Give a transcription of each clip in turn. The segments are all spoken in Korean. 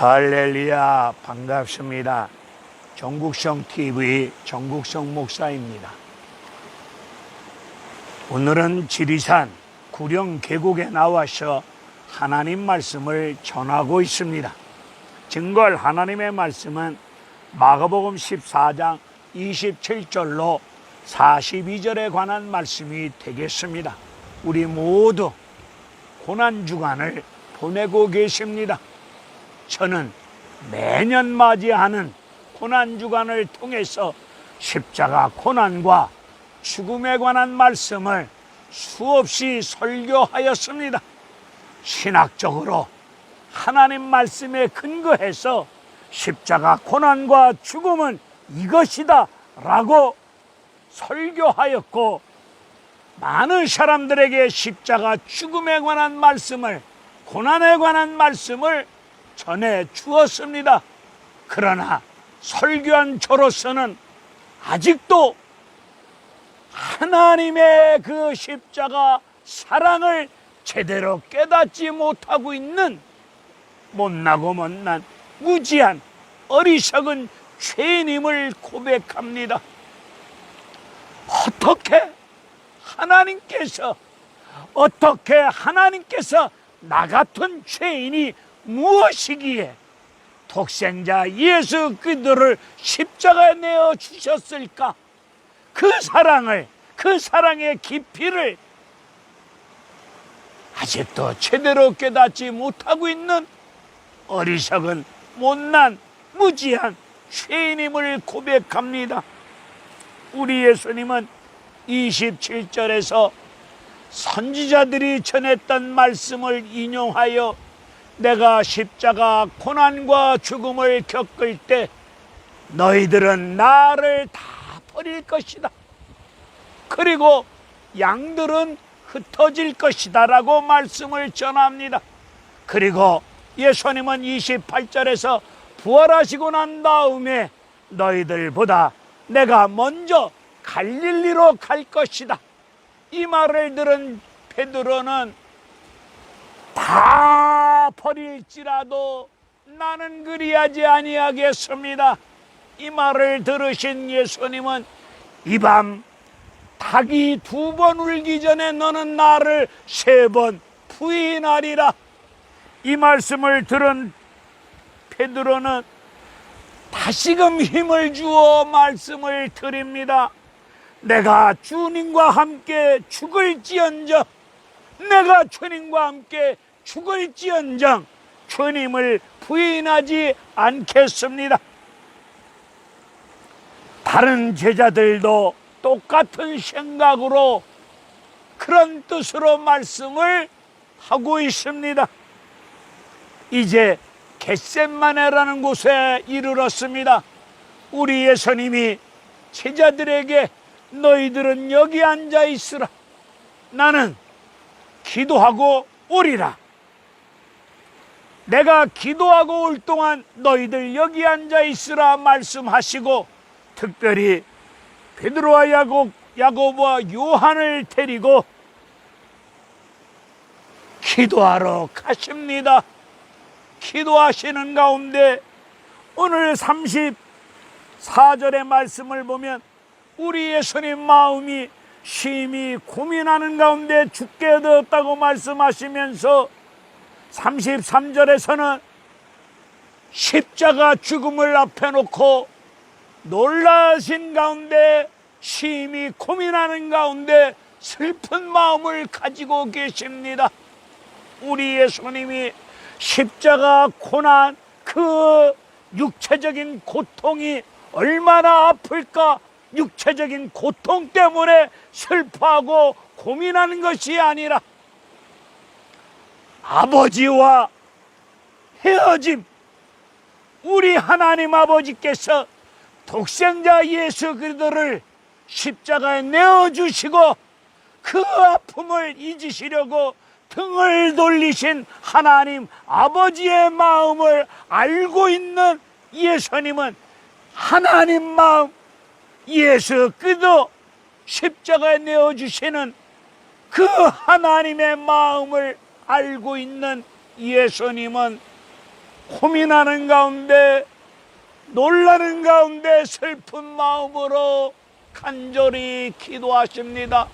할렐루야 반갑습니다. 전국성 TV 전국성 목사입니다. 오늘은 지리산 구령 계곡에 나와서 하나님 말씀을 전하고 있습니다. 증거할 하나님의 말씀은 마가복음 14장 27절로 42절에 관한 말씀이 되겠습니다. 우리 모두 고난 주간을 보내고 계십니다. 저는 매년 맞이하는 고난 주간을 통해서 십자가 고난과 죽음에 관한 말씀을 수없이 설교하였습니다. 신학적으로 하나님 말씀에 근거해서 십자가 고난과 죽음은 이것이다 라고 설교하였고 많은 사람들에게 십자가 죽음에 관한 말씀을 고난에 관한 말씀을 전해 주었습니다. 그러나 설교한 저로서는 아직도 하나님의 그 십자가 사랑을 제대로 깨닫지 못하고 있는 못나고 못난 무지한 어리석은 죄인임을 고백합니다. 어떻게 하나님께서 어떻게 하나님께서 나 같은 죄인이 무엇이기에 독생자 예수 그리스도를 십자가에 내어 주셨을까? 그 사랑을 그 사랑의 깊이를 아직도 제대로 깨닫지 못하고 있는 어리석은 못난 무지한 죄인임을 고백합니다. 우리 예수님은 27절에서 선지자들이 전했던 말씀을 인용하여 내가 십자가 고난과 죽음을 겪을 때 너희들은 나를 다 버릴 것이다. 그리고 양들은 흩어질 것이다 라고 말씀을 전합니다. 그리고 예수님은 28절에서 부활하시고 난 다음에 너희들보다 내가 먼저 갈릴리로 갈 것이다. 이 말을 들은 베드로는 다 버릴지라도 나는 그리하지 아니하겠습니다. 이 말을 들으신 예수님은 이 밤 닭이 두 번 울기 전에 너는 나를 세 번 부인하리라. 이 말씀을 들은 베드로는 다시금 힘을 주어 말씀을 드립니다. 내가 주님과 함께 죽을지언정 내가 주님과 함께 죽을지언정 주님을 부인하지 않겠습니다. 다른 제자들도 똑같은 생각으로 그런 뜻으로 말씀을 하고 있습니다. 이제 겟셋마네라는 곳에 이르렀습니다. 우리 예수님이 제자들에게 너희들은 여기 앉아 있으라. 나는 기도하고 오리라. 내가 기도하고 올 동안 너희들 여기 앉아 있으라 말씀하시고 특별히 베드로와 야곱, 야고보와 요한을 데리고 기도하러 가십니다. 기도하시는 가운데 오늘 34절의 말씀을 보면 우리 예수님 마음이 심히 고민하는 가운데 죽게 되었다고 말씀하시면서 33절에서는 십자가 죽음을 앞에 놓고 놀라신 가운데 심히 고민하는 가운데 슬픈 마음을 가지고 계십니다. 우리 예수님이 십자가 고난 그 육체적인 고통이 얼마나 아플까 육체적인 고통 때문에 슬퍼하고 고민하는 것이 아니라 아버지와 헤어짐. 우리 하나님 아버지께서 독생자 예수 그리스도를 십자가에 내어 주시고 그 아픔을 잊으시려고 등을 돌리신 하나님 아버지의 마음을 알고 있는 예수님은 하나님 마음 예수 그리스도 십자가에 내어 주시는 그 하나님의 마음을 알고 있는 예수님은 고민하는 가운데 놀라는 가운데 슬픈 마음으로 간절히 기도하십니다.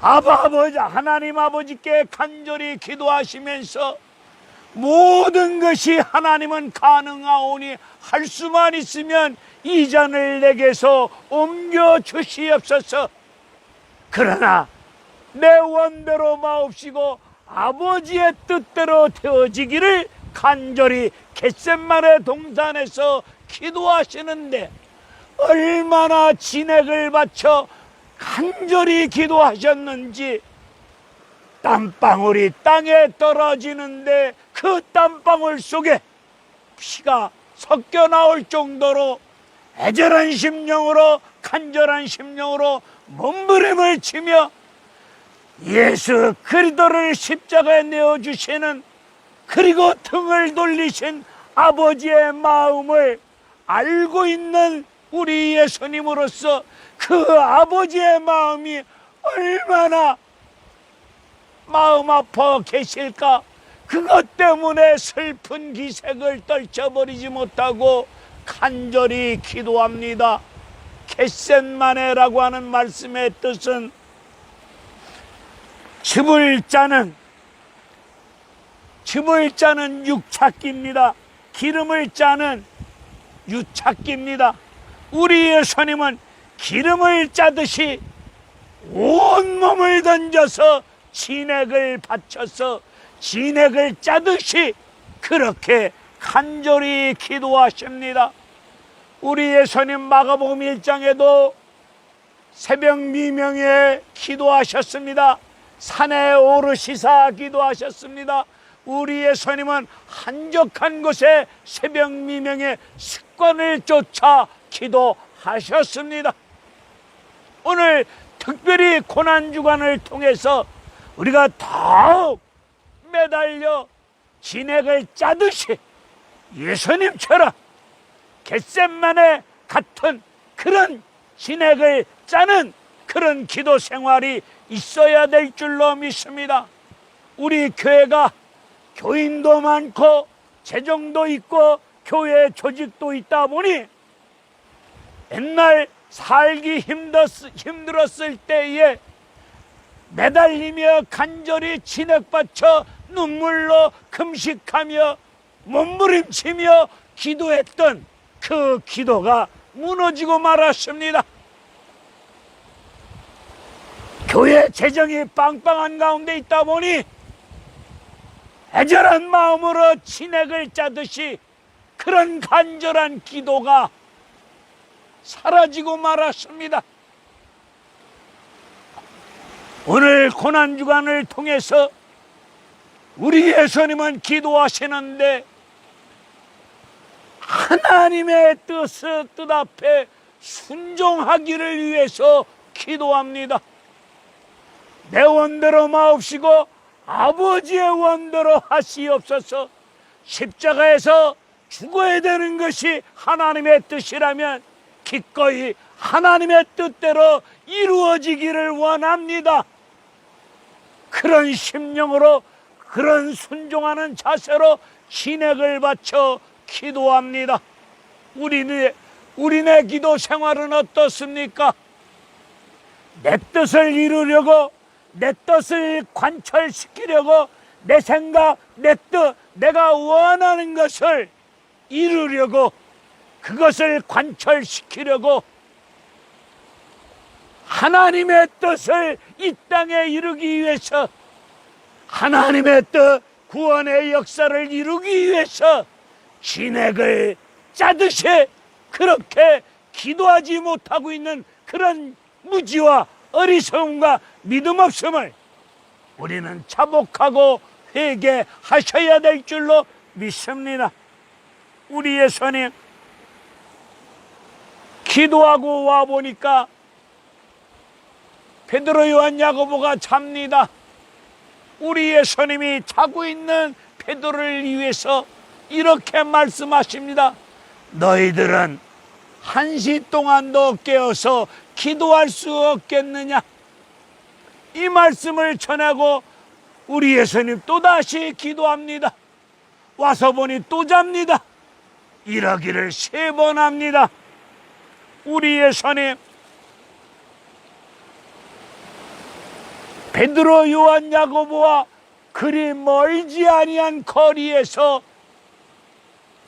아바 아버지 하나님 아버지께 간절히 기도하시면서 모든 것이 하나님은 가능하오니 할 수만 있으면 이 잔을 내게서 옮겨 주시옵소서. 그러나 내 원대로 마옵시고 아버지의 뜻대로 되어지기를 간절히 겟셋만의 동산에서 기도하시는데 얼마나 진액을 바쳐 간절히 기도하셨는지 땀방울이 땅에 떨어지는데 그 땀방울 속에 피가 섞여 나올 정도로 애절한 심령으로 간절한 심령으로 몸부림을 치며 예수 그리스도를 십자가에 내어 주시는 그리고 등을 돌리신 아버지의 마음을 알고 있는 우리 예수님으로서 그 아버지의 마음이 얼마나 마음 아파 계실까? 그것 때문에 슬픈 기색을 떨쳐버리지 못하고 간절히 기도합니다. 겟셋마네라고 하는 말씀의 뜻은 즙을 짜는 즙을 짜는 육착기입니다. 기름을 짜는 유착기입니다. 우리 예수님은 기름을 짜듯이 온 몸을 던져서 진액을 바쳐서 진액을 짜듯이 그렇게 간절히 기도하십니다. 우리 예수님 마가복음 1장에도 새벽 미명에 기도하셨습니다. 산에 오르시사 기도하셨습니다. 우리 예수님은 한적한 곳에 새벽 미명의 습관을 쫓아 기도하셨습니다. 오늘 특별히 고난주간을 통해서 우리가 더욱 매달려 진액을 짜듯이 예수님처럼 겟셋만의 같은 그런 진액을 짜는 그런 기도 생활이 있어야 될 줄로 믿습니다. 우리 교회가 교인도 많고 재정도 있고 교회 조직도 있다 보니 옛날 살기 힘들었, 힘들었을 때에 매달리며 간절히 진액 받쳐 눈물로 금식하며 몸부림치며 기도했던 그 기도가 무너지고 말았습니다. 교회 재정이 빵빵한 가운데 있다 보니 애절한 마음으로 진액을 짜듯이 그런 간절한 기도가 사라지고 말았습니다. 오늘 고난주간을 통해서 우리 예수님은 기도하시는데 하나님의 뜻, 뜻 앞에 순종하기를 위해서 기도합니다. 내 원대로 마옵시고 아버지의 원대로 하시옵소서 십자가에서 죽어야 되는 것이 하나님의 뜻이라면 기꺼이 하나님의 뜻대로 이루어지기를 원합니다. 그런 심령으로 그런 순종하는 자세로 진액을 바쳐 기도합니다. 우리네 우리네 기도 생활은 어떻습니까? 내 뜻을 이루려고 내 뜻을 관철시키려고 내 생각, 내 뜻, 내가 원하는 것을 이루려고 그것을 관철시키려고 하나님의 뜻을 이 땅에 이루기 위해서 하나님의 뜻 구원의 역사를 이루기 위해서 진액을 짜듯이 그렇게 기도하지 못하고 있는 그런 무지와 어리석음과 믿음 없음을 우리는 자복하고 회개하셔야 될 줄로 믿습니다. 우리 예수님 기도하고 와 보니까 베드로 요한 야고보가 잡니다. 우리 예수님이 자고 있는 베드로를 위해서 이렇게 말씀하십니다. 너희들은 한 시 동안도 깨어서 기도할 수 없겠느냐? 이 말씀을 전하고 우리 예수님 또다시 기도합니다. 와서 보니 또 잡니다. 이러기를 세 번 합니다. 우리 예수님 베드로 요한 야고보와 그리 멀지 아니한 거리에서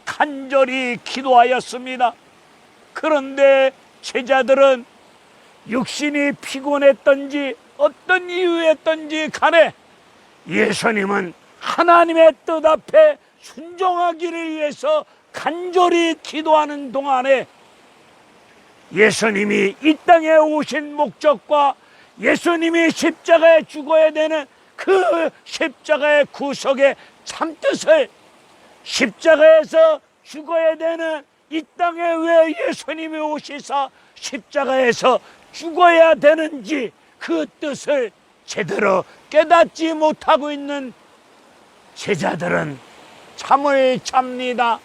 간절히 기도하였습니다. 그런데 제자들은 육신이 피곤했던지 어떤 이유였던지 간에 예수님은 하나님의 뜻 앞에 순종하기를 위해서 간절히 기도하는 동안에 예수님이 이 땅에 오신 목적과 예수님이 십자가에 죽어야 되는 그 십자가의 구속의 참뜻을 십자가에서 죽어야 되는 이 땅에 왜 예수님이 오시사 십자가에서 죽어야 되는지 그 뜻을 제대로 깨닫지 못하고 있는 제자들은 잠을 잡니다.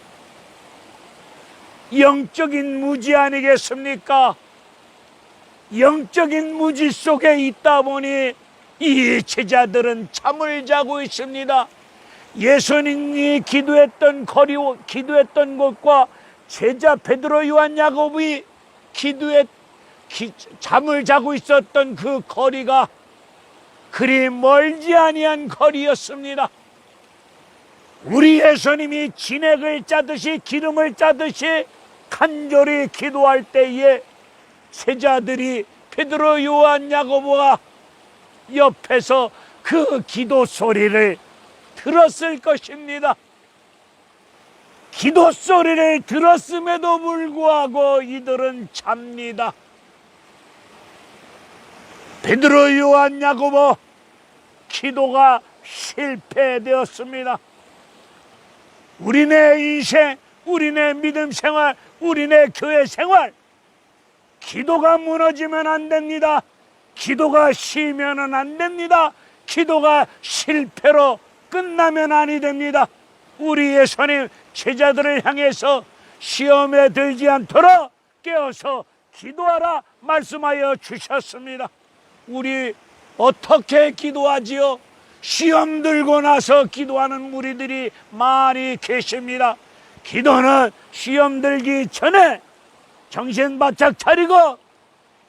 영적인 무지 아니겠습니까? 영적인 무지 속에 있다 보니 이 제자들은 잠을 자고 있습니다. 예수님이 기도했던 거리, 기도했던 곳과 제자 베드로 요한 야곱이 기도했, 기, 잠을 자고 있었던 그 거리가 그리 멀지 아니한 거리였습니다. 우리 예수님이 진액을 짜듯이 기름을 짜듯이 간절히 기도할 때에 제자들이 베드로 요한 야고보가 옆에서 그 기도 소리를 들었을 것입니다. 기도 소리를 들었음에도 불구하고 이들은 잡니다. 베드로 요한 야고보 기도가 실패되었습니다. 우리네 인생, 우리네 믿음 생활, 우리네 교회 생활 기도가 무너지면 안 됩니다. 기도가 쉬면은 안 됩니다. 기도가 실패로 끝나면 아니 됩니다. 우리 예수님 제자들을 향해서 시험에 들지 않도록 깨어서 기도하라 말씀하여 주셨습니다. 우리 어떻게 기도하지요? 시험 들고 나서 기도하는 무리들이 많이 계십니다. 기도는 시험 들기 전에 정신 바짝 차리고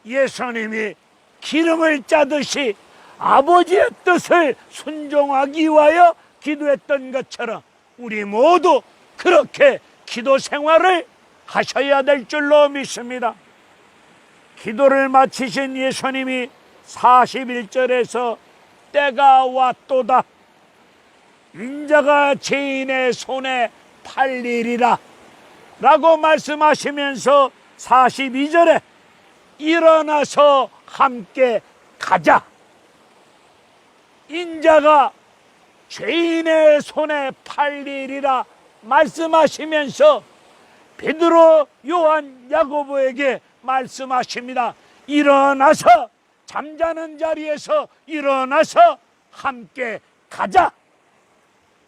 예수님이 기름을 짜듯이 아버지의 뜻을 순종하기 위하여 기도했던 것처럼 우리 모두 그렇게 기도 생활을 하셔야 될 줄로 믿습니다. 기도를 마치신 예수님이 41절에서 때가 왔도다. 인자가 죄인의 손에 팔리리라. 라고 말씀하시면서 42절에 일어나서 함께 가자. 인자가 죄인의 손에 팔리리라 말씀하시면서 베드로 요한 야고보에게 말씀하십니다. 일어나서 잠자는 자리에서 일어나서 함께 가자.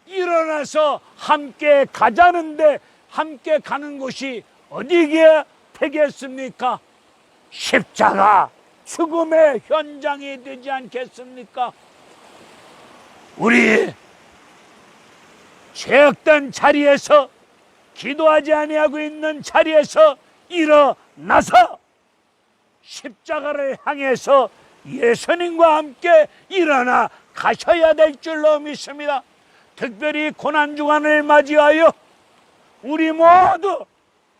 일어나서 함께 가자는데 함께 가는 곳이 어디게 되겠습니까? 십자가 죽음의 현장이 되지 않겠습니까? 우리 죄악된 자리에서 기도하지 아니하고 있는 자리에서 일어나서 십자가를 향해서 예수님과 함께 일어나 가셔야 될 줄로 믿습니다. 특별히 고난 주간을 맞이하여 우리 모두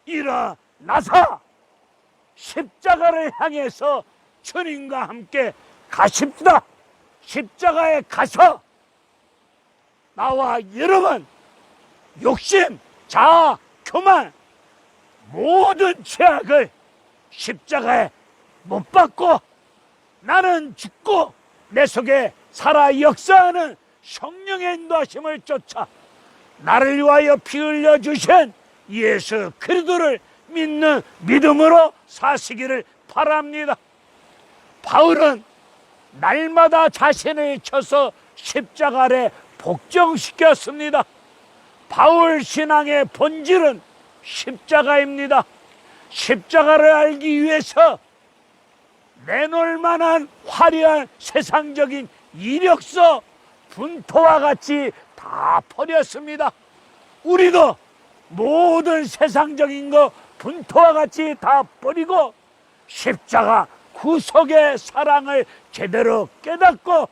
일어나서 십자가를 향해서 주님과 함께 가십시다. 십자가에 가서 나와 여러분 욕심, 자아, 교만 모든 죄악을 십자가에 못 받고 나는 죽고 내 속에 살아 역사하는 성령의 인도하심을 쫓아 나를 위하여 피 흘려 주신 예수 그리스도를 믿는 믿음으로 사시기를 바랍니다. 바울은 날마다 자신을 쳐서 십자가 아래 복종시켰습니다. 바울 신앙의 본질은 십자가입니다. 십자가를 알기 위해서 내놓을 만한 화려한 세상적인 이력서 분토와 같이 다 버렸습니다. 우리도 모든 세상적인 거 분토와 같이 다 버리고 십자가 구속의 사랑을 제대로 깨닫고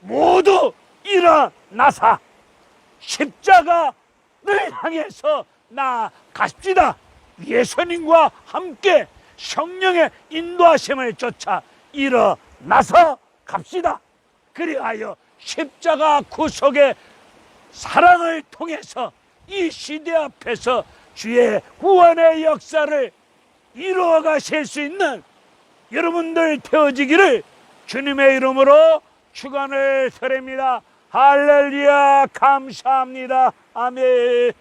모두 일어나사 십자가를 향해서 나아가십시다. 예수님과 함께 성령의 인도하심을 쫓아 일어나서 갑시다. 그리하여 십자가 구속의 사랑을 통해서 이 시대 앞에서 주의 구원의 역사를 이루어 가실 수 있는 여러분들 되어지기를 주님의 이름으로 축원을 드립니다. 할렐루야 감사합니다. 아멘.